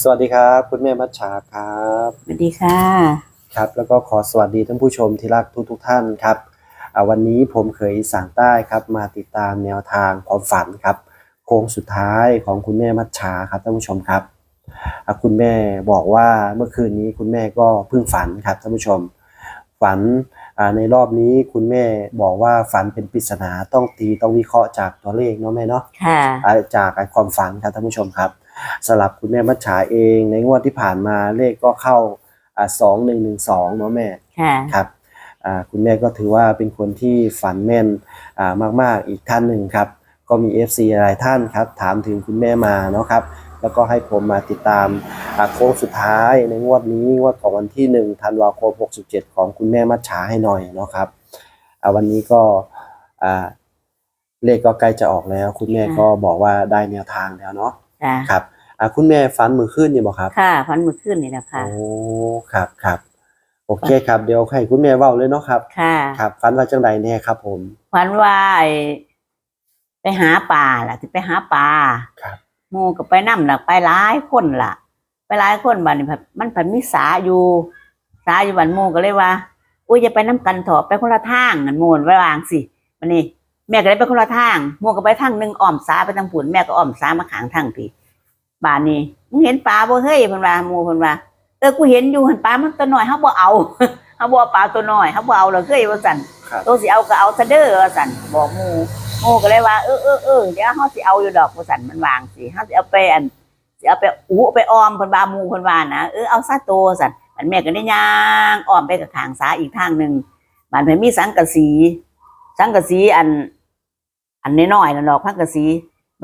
สวัสดีครับ คุณแม่มัชชาครับสวัสดีค่ะครับ แล้วก็ขอสวัสดีท่านผู้ชมที่รักทุกทุกๆท่านครับอ่าวันนี้ผมเคยสั่งใต้ครับ มาติดตามแนวทางความฝันครับ โค้งสุดท้ายของคุณแม่มัชชาครับท่านผู้ชมครับอ่าคุณแม่บอกว่าเมื่อคืนนี้คุณแม่ก็เพิ่งฝันครับท่านผู้ชม ฝันอ่าในรอบนี้คุณแม่บอกว่าฝันเป็นปริศนาต้องตีต้องวิเคราะห์จากตัวเลขเนาะแม่เนาะค่ะอ่าจากความฝันครับท่านผู้ชมครับ สำหรับคุณแม่มัจฉาเองในงวดที่ผ่านมาเลขก็เข้าอ่าสองหนึ่งหนึ่งสองเนาะแม่ค่ะครับอ่าคุณแม่ก็ถือว่าเป็นคนที่ฝันแม่นอ่ามาก ๆ อีกท่านหนึ่งครับ ก็มี FC หลายท่านครับ ถามถึงคุณแม่มาเนาะครับ แล้วก็ให้ผมมาติดตามอ่าโค้งสุดท้ายในงวดนี้งวดของวันที่ 1 ธันวาคม 67 ของคุณแม่มัจฉาให้หน่อยเนาะครับอ่าวันนี้ก็อ่าเลขก็ใกล้จะออกแล้ว คุณแม่ก็บอกว่าได้แนวทางแล้วเนาะค่ะครับ อ่าคุณแม่ฝันมือขึ้นนี่บอกครับค่ะพันมือขึ้นนี่แหละค่ะ โอ้ครับครับโอเคครับเดี๋ยวให้คุณแม่เว้าเลยเนาะครับ ค่ะ ครับฝันว่าจังใดแน่ครับ ผมพันว่าไอ้ไปหาปลาล่ะที่ไปหาปลาครับหมูก็ไปนั่ล่ะไปหลายคนล่ะ ไปหลายคนบัดนี้ผัดมันผัดมีสาอยู่สาอยู่บันหมูก็เลยว่าอุ้ยจะไปน้ำกันเถอะไปคนละทางนั่นหมูนไว้วางสิมันนี่แม่ก็เลยไปคนละทางหมูก็ไปทางหนึ่งอ้อมสาไปทางผุนแม่ก็อ้อมสามาขางทางพี่ บ้านนี้มึงเห็นปลาบ่เฮ้ยเพิ่นว่าหมูเพิ่นว่าเออกูเห็นอยู่หันปลามันตัวน้อยเฮาบ่เอาเฮาบ่เอาปลาตัวน้อยเฮาบ่เอาแล้วเคยว่าซั่นครับตัวสิเอาก็เอาซะเด้อว่าซั่นบอกหมู่หมู่ก็เลยว่าเออเออเออเดี๋ยวเฮาสิเอาอยู่ดอกว่าซั่นมันวางสิเฮาสิเอาไปอันสิเอาไปอู้ไปออมเพิ่นว่าหมู่เพิ่นว่านะเออเอาซะโตว่าซั่นมันแม่ก็ได้ย่างอ้อมไปกับทางซ้ายอีกทางหนึงบ้านเพิ่นมีสังกะสีสังกะสีอัน อันน้อยๆนั่นดอกพังกะสี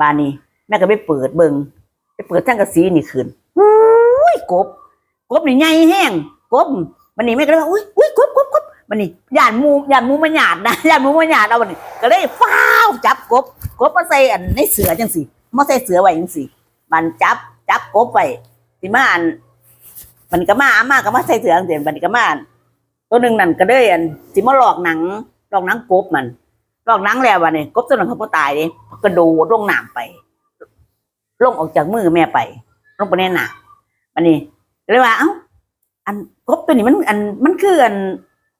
บ้านนี้แม่ก็ไปเปิดเบิ่ง ไปเปิดสังกระสีนี่ขึ้นอุ้ยกบ กบนี่ใหญ่แห้งกบมันนี่แม่ก็เลยว่าอุ้ยอุ้ยกบกบกบมันนี่ยานมูยานมูมันหยาดนะยานมูมันหยาดเอามันนี่ก็เลยฟ้าวจับกบ กบมาใส่อันในเสือจังสิมาใส่เสือไว้จังสิมันจับจับกบไว้สิมาอันมันก็มาอามาก็มาใส่เสือจังสิมันก็มาอันตัวหนึ่งนั่นก็เลยอันสิมาหลอกหนังหลอกหนังกบมันหลอกหนังแล้ววันนี้กบตัวนั้นเขาก็ตายเลยกระโดดลงน้ำไป ลงออกจากมือแม่ไป ลงไปในน้ำมันนี่เลยว่าเอ้าอันกบตัวนี้มันอันมันคืออัน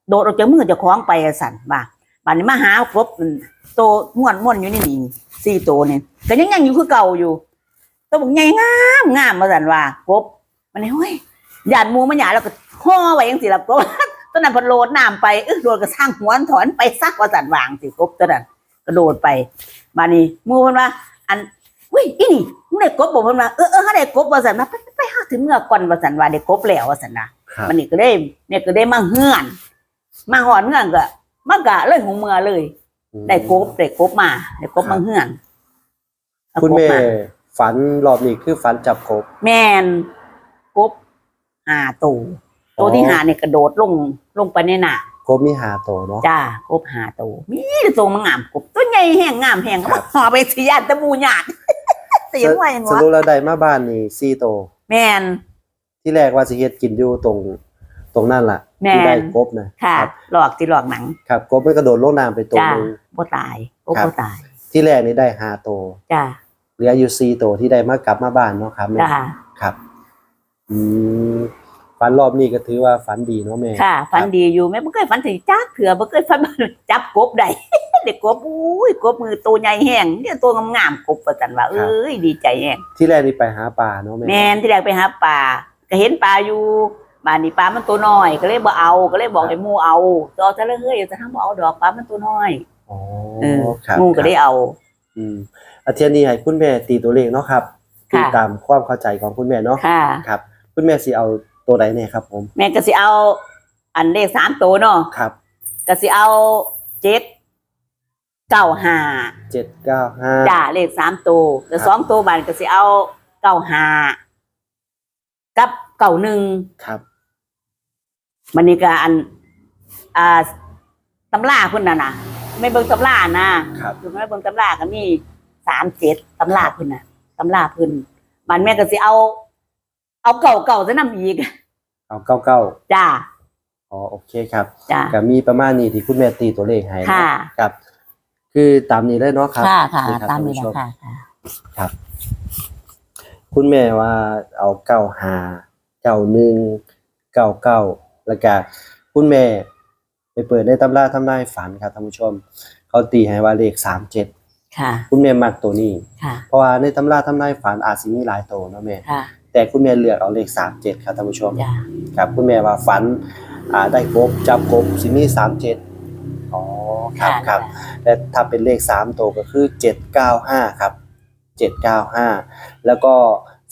โดดออกจากมือจะคล้องไปสันบ่าบานนี้มาหากบโตม่วนม่วนอยู่นี่นี่สี่ตัวเนี่ยแต่ยังยังอยู่คือเก่าอยู่ตัวบอกใหญ่งามงามมาสันว่ากบมันนี่เฮ้ยหยาดมูมันหยาดแล้วก็ห่อไว้ยังสิละกบตัวนั้นพอโลดน้ำไปเออโดดกระสร้างหัวถอนไปซักว่าสันวางสิกบตัวนั้นกระโดดไปบานนี้มูมันว่า อัน อุ้ยอีนี่มึงได้กบบอกมันว่าเออเออเขาได้กบว่าสันมาไปไปไปหาถึงเมื่อก่อนว่าสันว่าได้กบแล้วว่าสันนะครับมันนี่ก็ได้เนี่ยก็ได้มาเฮือน มาหอนเฮือนก็มันก็เลยหูเมือเลย ได้กบได้กบมาได้กบมาเฮือนเอาคุณกบแม่มาฝันรอบนี้คือฝันจับกบ แม่นกบหาตัวตัวที่หาเนี่ยกระโดดลงลงไปในหน้ากบมีหาโตวเนาะจ้ากบหาตัวมีแต่ตัวมันงามกบตัวใหญ่แห้งงามแห้งครับหอไปสิยานตะบูหยาด เสียงไว้สหัวรุปแล้วได้มาบ้านนี่สี่โตวแม่นที่แรกว่าสิเฮ็ดกินอยู่ตรงตรงนั่นล่ะแม่น ที่ได้กบนะค่ะครับหลอกที่หลอกหนัง ครับกบมันกระโดดลงน้ำไปตัวจ้าหนึง บ่ตายกบครับ บ่ตาย ที่แรกนี่ได้หาโตวจ้าเหลืออยู่สี่โตวที่ได้มากลับมาบ้านเนาะครับแม่จ้าครับ อืมฝันรอบนี้ก็ถือว่าฝันดีเนาะแม่ค่ะฝันดีอยู่แม่บ่เคยฝันถึงจักเถื่อบ่เคยฝันว่าจับกบได้ เด็กกบอุ้ยกบมือตัวใหญ่แห้งเนี่ยตัวงามๆกบว่าซั่นว่าเอ้ยดีใจแห้งที่แรกนี่ไปหาปลาเนาะแม่แม่นที่แรกไปหาปลาก็เห็นปลาอยู่บ้านนี้ปลามันตัวน้อย ก็เลยบ่เอาก็เลยบอกให้หมู่เอาต่อซะเลยเฮ้ยจะทำบ่เอาดอกปลามันตัวน้อยอ๋อเออครับหมู่ก็ได้เอา อืมอาเทียนนี้ให้คุณแม่ตีตัวเลขเนาะครับตีค่ะตามความเข้าใจของคุณแม่เนาะค่ะครับ คุณแม่สิเอาตัวใดเนี่ยครับ ผม แม่ก็สิเอา อันเลขสามตัวเนาะครับก็สิเอาเจ็ด เก้าห้าเจ็ดเก้าห้าจ้าเลขสามตัวแต่ครับสองตัวบานก็สิเอาเก้าห้ากับเก้าหนึ่งครับมันนี่ก็อัน อ่าตำราพุ่นน่ะนะไม่เบิ่งตำรานะครับคือไม่เบิ่งตำราก็มีสามเจ็ดตำราพุ่นน่ะตำราพุ่นมันแม่ก็สิเอา เอาเก่าเก่าจะนำอีกเอาเก้าเก้าจ้าอ๋อโอเคครับจ้าก็มีประมาณนี้ที่คุณแม่ตีตัวเลขให้เนาค่ะครับ คือตามนี้เลยเนาะครับค่ะค่ะนี่รับตามนี้ท่แหนละผู้ชค่ะค่ะคุณแม่ว่าเอาเก้าหาเก้าหนึ่งเก้าเก้าแล้วก็คุณแม่ ไปเปิดในตำราทำนายฝันครับท่านผู้ชม เขาตีให้ว่าเลขสามเจ็ดค่ะ คุณแม่มักตัวนี้ ค่ะ เพราะว่าในตำราทำนายฝันอาจสิมีหลายตัวเนาะแม่ ค่ะแต่คุณแม่เลือกเอาเลขสามเจ็ดครับท่านผู้ชม จ้า ครับคุณแม่ว่าฝันอ่าได้ครบจับครบสิมีสามเจ็ดอ๋อ ครับครับ และถ้าเป็นเลขสามตัวก็คือเจ็ดเก้าห้าครับเจ็ดเก้าห้าแล้วก็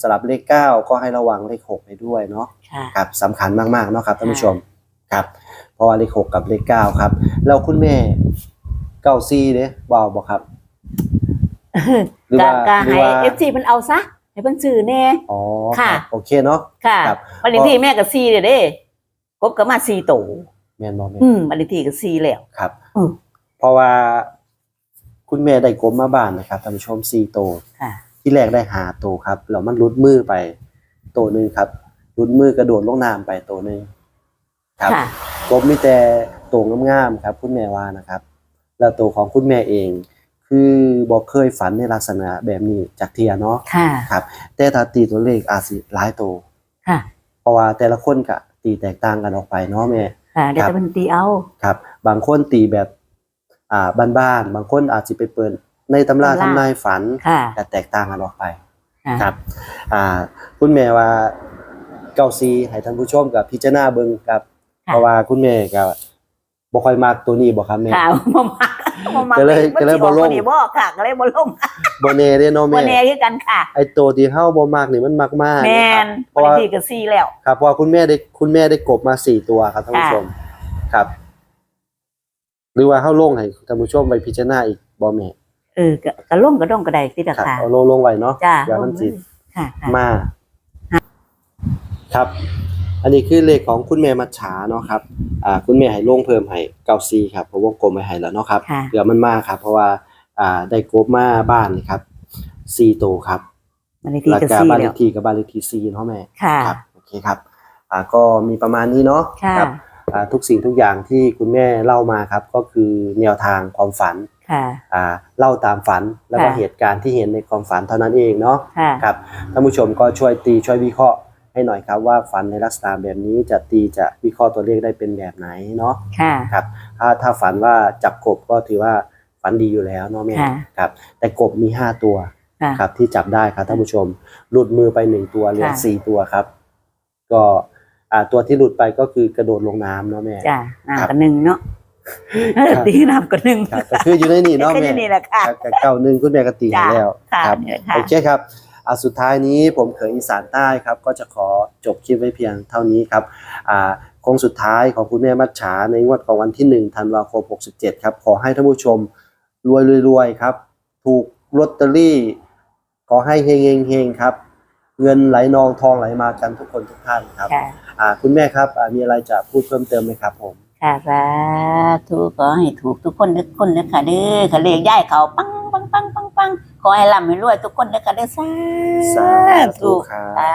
สลับเลขเก้าก็ให้ระวังเลขหกไปด้วยเนาะค่ะ ครับสำคัญมากๆเนาะครับท่านผู้ชมครับเพราะว่าเลขหกกับเลขเก้าครับแล้วคุณแม่เก้าซีเนี่ยบอกบอกครับ หรือก็ว่าก็หรือให้ว่า เอฟซีมันเอาซะให้เพิ่นซื้อแน่ อ๋อค่ะ รับโอเคเนาะ ค่ะครับ บัดนี้ที่แม่ก็ซีเด้อเด้กบก็มาซีโตแม่นบอกแม่นอืมบัดนี้ที่ก็ซีแล้ว ครับ อืมเพ ราะว่า คุณแม่ได้กลมมาบ้านนะครับท่านผู้ชมซีโตวค่ะ ที่แรกได้หาตัวครับแล้วมันรุดมือไปตัวหนึ่งครับรุดมือกระโดดลงน้ำไปตัวหนึ่งครับ ค่ะ กบมีแต่ตัวงามๆครับคุณแม่ว่านะครับ แล้วตัวของคุณแม่เอง คือบอกเคยฝันในลักษณะแบบนี้จากเทียเนาะค่ะ ครับ แต่ถ้าตีตัวเลขอาจสิหลายตัวค่ะ เพราะว่าแต่ละคนก็ตีแตกต่างกันออกไปเนาะแม่ ค่ะ เดี๋ยวครับจะเพิ่นตีเอา ครับบางคนตีแบบ อ่าบ้านๆบางคนอาจจะไปเปิดในตำราตำรา ทำนายฝันค่ะ แต่แตกต่างกันออกไป ค่ะครับอ่าคุณแม่ว่าเก้าซีให้ท่านผู้ชมกับพิจารณาเบิ่งครับค่ะเพราะว่าคุณแม่ก็บ่ค่อยมักตัวนี้บ่ครับแม่ ค่ะบ่มักบ่มักก็เลยก็เลยบ่ลงมันสิออบ่บ่ค่ะก็เลยบ่ลงบ่แน่เด้เนาะบ่แม่แน่คือกันค่ะ ไอ้ตัวที่เฮาบ่มักนี่มันมักมากแม่นเพราะบัดว่านี้ที่ก็ซีแล้ว ครับเพราะว่าคุณแม่ได้คุณแม่ได้กบมาสี่ตัวครับท่านผู้ชมครับ หรือว่าเฮาลงให้ท่านผู้ชมไปพิจารณาอีกบ่แม่เออก็ก็ลงก็ดงก็ได้ติดอะครับค่ะเอาลงลงไว้เนาะจ้าเดี๋ยวมันสิค่ะค่ะ มาครับ อันนี้คือเลขของคุณแม่มัจฉาเนาะครับ อ่า คุณแม่ให้ลงเพิ่มให้เก้าซีครับเพราะวงกลมไว้ให้แล้วเนาะครับ ค่ะ เดี๋ยวมันมาครับ เพราะว่า อ่า ได้กบมาบ้านนี่ครับสี่ตัวครับบัดนี้ที่แล้วก็ก็ซีบ้านเลแล้วขที่กับบ้านเลขที่สี่เนาะแม่ค่ะ ครับโอเคครับอ่าก็มีประมาณนี้เนาะค่ะ ครับอ่า ทุกสิ่งทุกอย่างที่คุณแม่เล่ามาครับ ก็คือแนวทางความฝันค่ะอ่าเล่าตามฝันแล้วก็ค่ะเหตุการณ์ที่เห็นในความฝันเท่านั้นเองเนาะค่ะครับท่านผู้ชมก็ช่วยตีช่วยวิเคราะห์ให้หน่อยครับว่าฝันในลักษณะแบบนี้จะตีจะวิเคราะห์ตัวเลขได้เป็นแบบไหนเนาะค่ะครับถ้าถ้าฝันว่าจับกบก็ถือว่าฝันดีอยู่แล้วเนาะแม่ค่ะครับ แต่กบมีห้าตัวค่ะครับที่จับได้ครับท่านผู้ชมหลุดมือไปหนึ่งตัวเหลือค่ะสี่ตัวครับ ก็ อ่าตัวที่หลุดไปก็คือกระโดดลงน้ำเนาะแม่ จ้าครับน้ำกันหนึ่งเนาะครับ ตีน้ำกันหนึ่ง ครับก็คืออยู่ในนี่เนาะก็แม่จะนี่แหละค่ะครับเก้าหนึ่งคุณแม่ก็ตีให้จ้ะแล้วค่ะครับเนี่ยค่ะ โอเคครับอ่าสุดท้ายนี้ผมเขยอีสานใต้ครับ ก็จะขอจบคลิปไว้เพียงเท่านี้ครับอ่าโค้งสุดท้ายของคุณแม่มัจฉาในงวดของวันที่1ธันวาคม67ครับขอให้ท่านผู้ชมรวยรวยๆครับ ถูกลอตเตอรี่ ขอให้เฮงเฮงเฮงครับ เงินไหลนองทองไหลมากันทุกคนทุกท่านครับค่ะอ่าคุณแม่ครับอ่ามีอะไรจะพูดเพิ่มเติมไหมครับผม ค่ะสาธุขอให้ถูกทุกคนทุกคนนะค่ะเด้อค่ะเลขย้ายเขาปังปังปังปังปังขอให้ร่ำให้รวยทุกคนนะค่ะเด้อสาสาธุธุครับสา